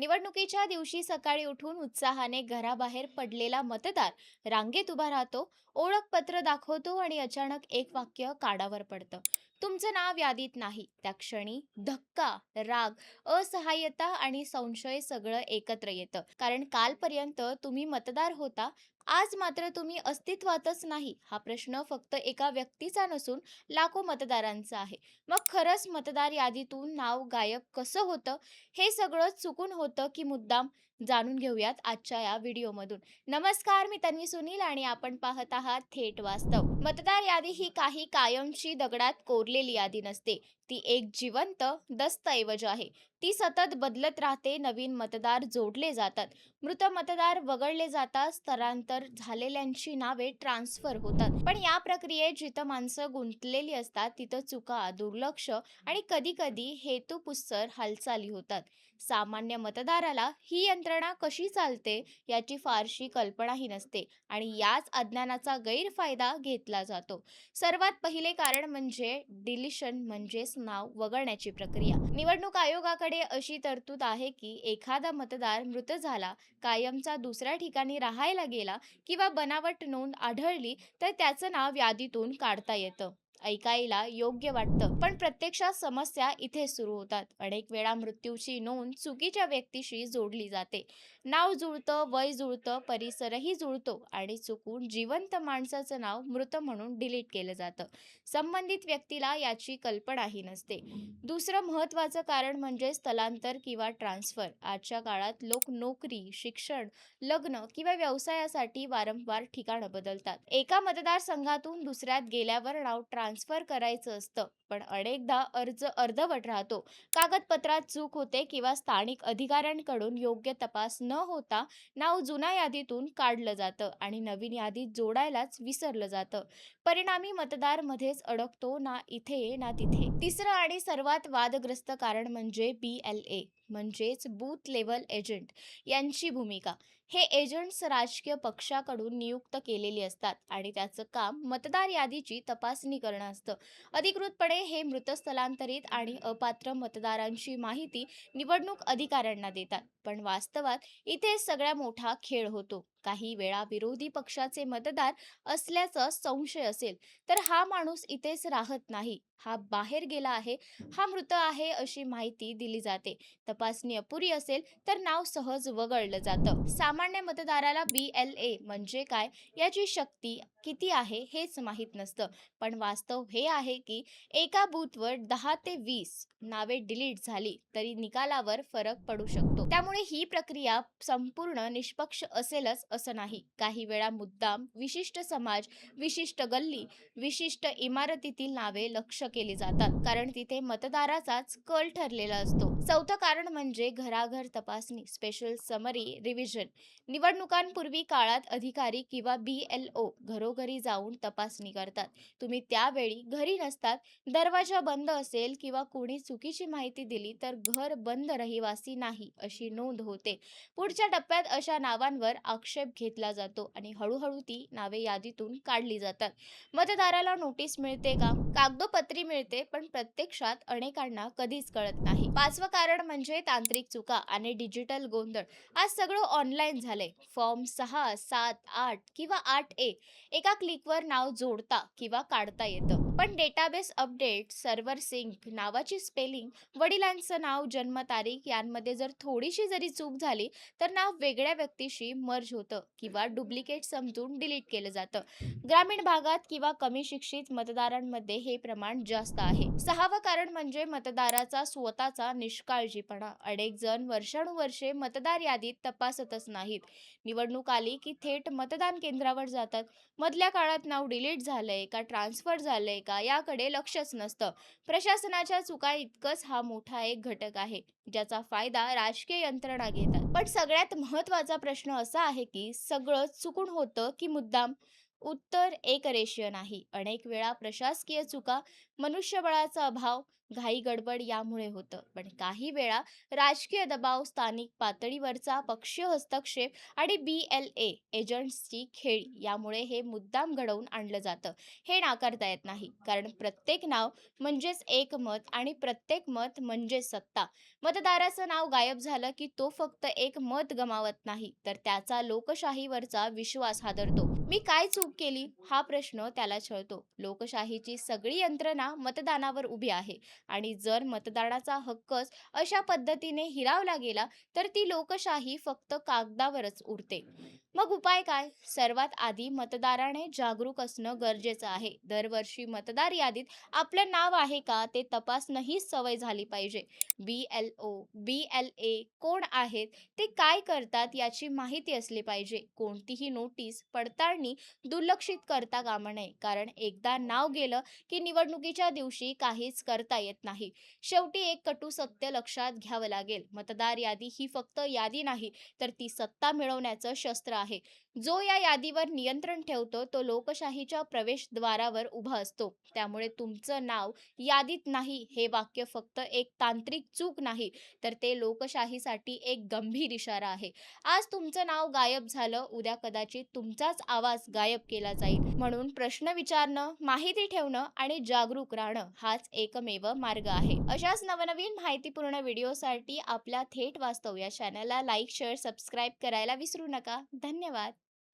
निवडणुकीच्या दिवशी सकाळी उठून उत्साहाने घराबाहेर पडलेला मतदार रांगेत उभा राहतो ओळखपत्र दाखवतो आणि अचानक एक वाक्य काडावर पडतं. तुमचं नाव यादीत नाही. त्या क्षणी धक्का राग असहाय्यता आणि संशय सगळं एकत्र येतं. कारण कालपर्यंत तुम्ही मतदार होता आज मात्र तुम्ही अस्तित्वातच नाही. हा प्रश्न फक्त एका व्यक्तीचा नसून लाखो मतदारांचा आहे. मग खरंच मतदार यादीतून नाव गायब कसं होतं? हे सगळं चुकून होतं की मुद्दाम जाणून घेऊयात आजच्या या व्हिडिओमधून. नमस्कार मी तन्वी सुनील आणि आपण पाहत आहात थेट वास्तव. मतदार यादी ही काही कायमची दगडात कोरलेली यादी नसते. ती एक जिवंत दस्तऐवज आहे. ती सतत बदलत राहते नवीन मतदार जोडले जातात. मृत मतदार वगळले जातात स्थलांतर झालेल्यांची नावे ट्रान्सफर होतात. पण या प्रक्रियेत जिथं माणसं गुंतलेली असतात तिथं चुका दुर्लक्ष आणि कधी कधी हेतुपुस्सर हालचाली होतात. सामान्य मतदाराला ही यंत्रणा कशी चालते याची फारशी कल्पनाही नसते आणि याच अज्ञानाचा गैरफायदा घेतला जातो. सर्वात पहिले कारण म्हणजे डिलिशन म्हणजेच नाव वगळण्याची प्रक्रिया. निवडणूक आयोगाकडे अशी तरतूद आहे की एखादा मतदार मृत झाला कायमचा दुसऱ्या ठिकाणी राहायला गेला किंवा बनावट नोंद आढळली तर त्याचं नाव यादीतून काढता येतं. ऐकायला योग्य वाटतं. पण प्रत्यक्षात समस्या इथे सुरू होतात. अनेक वेळा मृत्यूची नोंद चुकीच्या व्यक्तीशी जोडली जाते. नाव जुळतं वय जुळतं परिसरही जुळतो आणि चुकून जिवंत माणसाचं नाव मृत म्हणून डिलीट केलं जातं. संबंधित व्यक्तीला याची कल्पनाही नसते. दुसरं महत्त्वाचं कारण म्हणजे स्थलांतर किंवा ट्रान्सफर आजच्या काळात लोक नोकरी शिक्षण लग्न किंवा व्यवसायासाठी वारंवार ठिकाणं बदलतात. एका मतदारसंघातून दुसऱ्यात गेल्यावर नाव ट्रान्स ट्रान्सफर करायचं असतं. पण अनेकदा अर्ज अर्धवट राहतो. कागदपत्रात चूक होते किंवा स्थानिक अधिकाऱ्यांकडून योग्य तपास न होता नाव जुन्या यादीतून काढलं जातं आणि नवीन यादीत जोडायलाच विसरलं जातं. परिणामी मतदार मध्येच अडकतो ना इथे ना तिथे. तिसरं आणि सर्वात वादग्रस्त कारण म्हणजे बी एल ए म्हणजेच बूथ लेवल एजंट यांची भूमिका. हे एजंट्स राजकीय पक्षाकडून नियुक्त केलेली असतात आणि त्याचं काम मतदार यादीची तपासणी करणं असतं. अधिकृतपणे हे मृत स्थलांतरित आणि अपात्र मतदारांची माहिती निवडणूक अधिकाऱ्यांना देतात. पण वास्तवात इथे सगळ्या मोठा खेळ होतो. काही वेळा विरोधी पक्षाचे मतदार असल्याचा संशय असेल तर हा माणूस इथेच राहत नाही. हा बाहेर गेला आहे हा मृत आहे अशी माहिती दिली जाते. तपासणी अपुरी असेल तर नाव सहज वगळलं जातं. सामान्य मतदाराला बी एल ए म्हणजे काय? याची शक्ती किती आहे हेच माहीत नसतं. पण वास्तव हे आहे की एका बूथवर दहा ते वीस नावे डिलीट झाली तरी निकालावर फरक पडू शकतो. त्यामुळे ही प्रक्रिया संपूर्ण निष्पक्ष असेलच असं नाही. काही वेळा मुद्दाम विशिष्ट समाज विशिष्ट गल्ली विशिष्ट इमारतीतील नावे लक्ष केली जातात कारण तिथे मतदाराचाच कल ठरलेला असतो. चौथं कारण म्हणजे घराघर तपासणी स्पेशल समरी रिव्हिजन निवडणुकांपूर्वी काळात अधिकारी किंवा बी एल ओ घरोघरी जाऊन तपासणी करतात. तुम्ही त्यावेळी घरी नसतात दरवाजा बंद असेल किंवा कोणी चुकीची माहिती दिली तर घर बंद रहिवासी नाही अशी नोंद होते. पुढच्या टप्प्यात अशा नावांवर आक्षेप घेतला जातो आणि हळूहळू ती नावे यादीतून काढली जातात. मतदाराला नोटीस मिळते का? कागदोपत्री मिळते पण प्रत्यक्षात अनेकांना कधीच कळत नाही. पाचवं कारण म्हणजे तांत्रिक चुका आणि डिजिटल गोंधळ. आज सगळं ऑनलाईन झालंय. फॉर्म सहा सात आठ किंवा आठ ए. एका क्लिकवर नाव जोडता किंवा काढता येतं. पण डेटाबेस अपडेट सर्व्हर सिंक नावाची स्पेलिंग वडिलांचं नाव जन्मतारीख यांमध्ये जर थोडीशी जरी चूक झाली तर नाव वेगळ्या व्यक्तीशी मर्ज होतं किंवा डुप्लिकेट समजून डिलीट केलं जातं. ग्रामीण भागात किंवा कमी शिक्षित मतदारांमध्ये हे प्रमाण जास्त आहे. सहावं कारण म्हणजे मतदाराचा स्वतःचा निष्काळजीपणा. अनेक जण वर्षानुवर्षे मतदार यादीत तपासतच नाहीत. निवडणूक आली की थेट मतदान केंद्रावर जातात. मधल्या काळात नाव डिलीट झालंय का ट्रान्सफर झालंय का याकडे लक्षच नसतं. प्रशासनाच्या चुका इतकंच हा मोठा एक घटक आहे. ज्याचा फायदा राजकीय यंत्रणा घेतात. पण सगळ्यात महत्त्वाचा प्रश्न असा आहे की सगळं चुकून होतं की मुद्दाम उत्तर एकरेषीय नाही. अनेक वेळा प्रशासकीय चुका मनुष्यबळाचा अभाव घाई गडबड यामुळे होतं. पण काही वेळा राजकीय दबाव स्थानिक पातळीवरचा पक्षीय हस्तक्षेप आणि बी एल ए एजंट्सची खेळी यामुळे हे मुद्दाम घडवून आणलं जातं. हे नाकारता येत नाही. कारण प्रत्येक नाव म्हणजेच एक मत आणि प्रत्येक मत म्हणजे सत्ता. मतदाराचं नाव गायब झालं की तो फक्त एक मत गमावत नाही तर त्याचा लोकशाहीवरचा विश्वास हादरतो. मी काय चूक केली? हा प्रश्न त्याला छळतो. लोकशाहीची सगळी यंत्रणा मतदानावर उभी आहे. आणि जर मतदानाचा हक्कच अशा पद्धतीने हिरावला गेला तर ती लोकशाही फक्त कागदावरच उरते मग उपाय काय? सर्वात आधी मतदाराने जागरूक असणं गरजेचं आहे. दरवर्षी मतदार यादीत आपलं नाव आहे का ते तपासणं ही सवय झाली पाहिजे. बी L O B L A कोण आहेत ते काय करतात याची माहिती असली पाहिजे. कोणतीही नोटीस पडताळणी दुर्लक्षित करता कामा नये. कारण एकदा नाव गेलं की निवडणुकीच्या दिवशी काहीच करता येत नाही. शेवटी एक कटू सत्य लक्षात घ्यावं लागेल. मतदार यादी ही फक्त यादी नाही तर ती सत्ता मिळवण्याचं शस्त्र आहे. जो या यादीवर नियंत्रण ठेवतो तो लोकशाहीच्या प्रवेशद्वारावर उभा असतो. त्यामुळे तुमचं नाव यादीत नाही हे वाक्य फक्त एक तांत्रिक चूक नाही तर ते लोकशाहीसाठी एक गंभीर इशारा आहे. आज तुमचं नाव गायब झालं उद्या कदाचित तुमचाच आवाज गायब केला जाईल. म्हणून प्रश्न विचारणं माहिती ठेवणं आणि जागरूक राहणं हाच एकमेव मार्ग आहे. अशाच नवनवीन माहितीपूर्ण व्हिडिओसाठी आपल्या थेट वास्तव या चॅनलला लाईक शेअर सबस्क्राईब करायला विसरू नका. धन्यवाद.